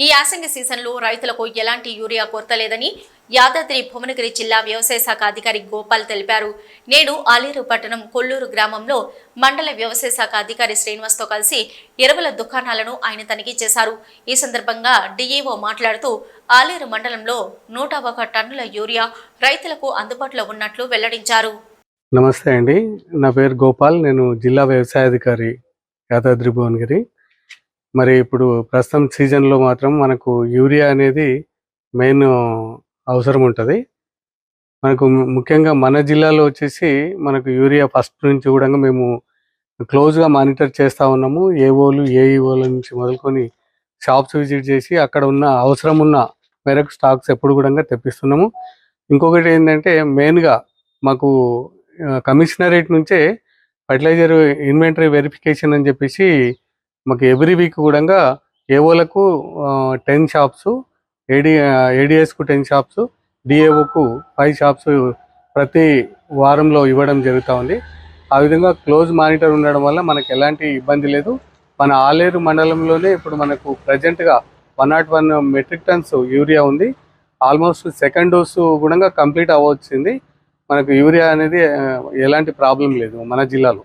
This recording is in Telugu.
ఈ యాసంగి సీజన్లో రైతులకు ఎలాంటి యూరియా కొరత లేదని యాదాద్రి భువనగిరి జిల్లా వ్యవసాయ శాఖ అధికారి గోపాల్ తెలిపారు. నేడు ఆలేరు పట్టణం కొల్లూరు గ్రామంలో మండల వ్యవసాయ శాఖ అధికారి శ్రీనివాస్తో కలిసి ఎరువుల దుకాణాలను ఆయన తనిఖీ చేశారు. ఈ సందర్భంగా డిఈఓ మాట్లాడుతూ ఆలేరు మండలంలో నూట ఒక టన్నుల యూరియా రైతులకు అందుబాటులో ఉన్నట్లు వెల్లడించారు. నమస్తే అండి. నా పేరు గోపాల్. నేను జిల్లా వ్యవసాయాధికారి యాదాద్రి భువనగిరి. మరి ఇప్పుడు ప్రస్తుతం సీజన్లో మాత్రం మనకు యూరియా అనేది మెయిన్ అవసరం ఉంటుంది. మనకు ముఖ్యంగా మన జిల్లాలో వచ్చేసి మనకు యూరియా ఫస్ట్ నుంచి కూడా మేము క్లోజ్గా మానిటర్ చేస్తూ ఉన్నాము. ఏఓలు ఏఈఓల నుంచి మొదలుకొని షాప్స్ విజిట్ చేసి అక్కడ ఉన్న అవసరం ఉన్న మేరకు స్టాక్స్ ఎప్పుడు కూడా తెప్పిస్తున్నాము. ఇంకొకటి ఏంటంటే మెయిన్గా మాకు కమిషనరేట్ నుంచే ఫర్టిలైజర్ ఇన్వెంటరీ వెరిఫికేషన్ అని చెప్పేసి మాకు ఎవ్రీ వీక్ కూడా ఏఓలకు టెన్ షాప్స్ ఏడి ఏడిఎస్కు టెన్ షాప్స్ డిఏఓకు ఫైవ్ షాప్స్ ప్రతి వారంలో ఇవ్వడం జరుగుతూ ఉంది. ఆ విధంగా క్లోజ్ మానిటర్ ఉండడం వల్ల మనకు ఎలాంటి ఇబ్బంది లేదు. మన ఆలేరు మండలంలోనే ఇప్పుడు మనకు ప్రజెంట్గా one naught one metric tons urea ఉంది. ఆల్మోస్ట్ సెకండ్ డోసు కూడా కంప్లీట్ అవ్వచ్చింది. మనకు యూరియా అనేది ఎలాంటి ప్రాబ్లం లేదు మన జిల్లాలో.